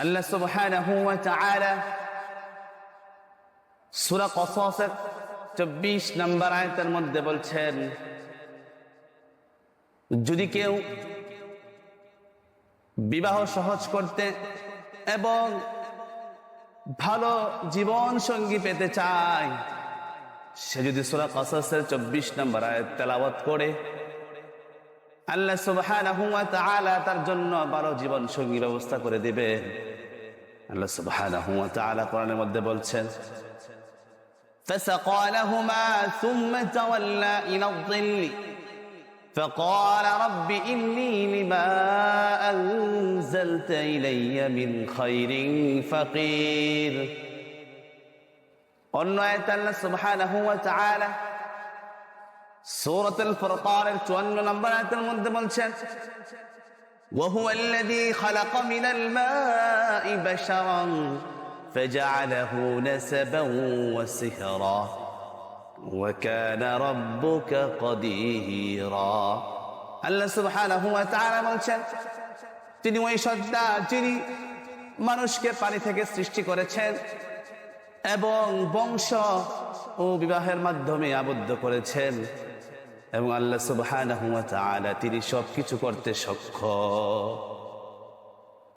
আল্লাহ সুবহানাহু ওয়া তাআলা সূরা কসসের 24 নম্বর আয়াতের মধ্যে বলছেন, যদি কেউ বিবাহ সহজ করতে এবং ভালো জীবন সঙ্গী পেতে চায়, সে যদি সূরা কসসের 24 নম্বর আয়াত তেলাওয়াত করে আল্লাহ সুবহানাহু ওয়া তাআলা তার জন্য ভালো জীবন সঙ্গী ব্যবস্থা করে দিবে আল্লাহ সুবহানাহু ওয়া তাআলা কোরআনের মধ্যে বলছেন فسقى لهما ثم تولى إلى الظل فقال رب إني لما أنزلت إلي من خير فقير অন্য আয়াত আল্লাহ সুবহানাহু ওয়া তাআলা সূরাতুল ফুরকানের 54 নম্বর আয়াতের মধ্যে বলছেন وهو الذي خلق من الماء بشرا فجعله نسبا وسهرا وكان ربك قديرا আল্লাহ সুবহানাহু ওয়া তাআলা বলছেন তিনি ওই সত্তা যিনি মানুষকে পানি থেকে সৃষ্টি করেছেন এবং বংশ ও বিবাহের মাধ্যমে আবদ্ধ করেছেন এবং আল্লাহ সুবাহ তিনি সবকিছু করতে সক্ষম।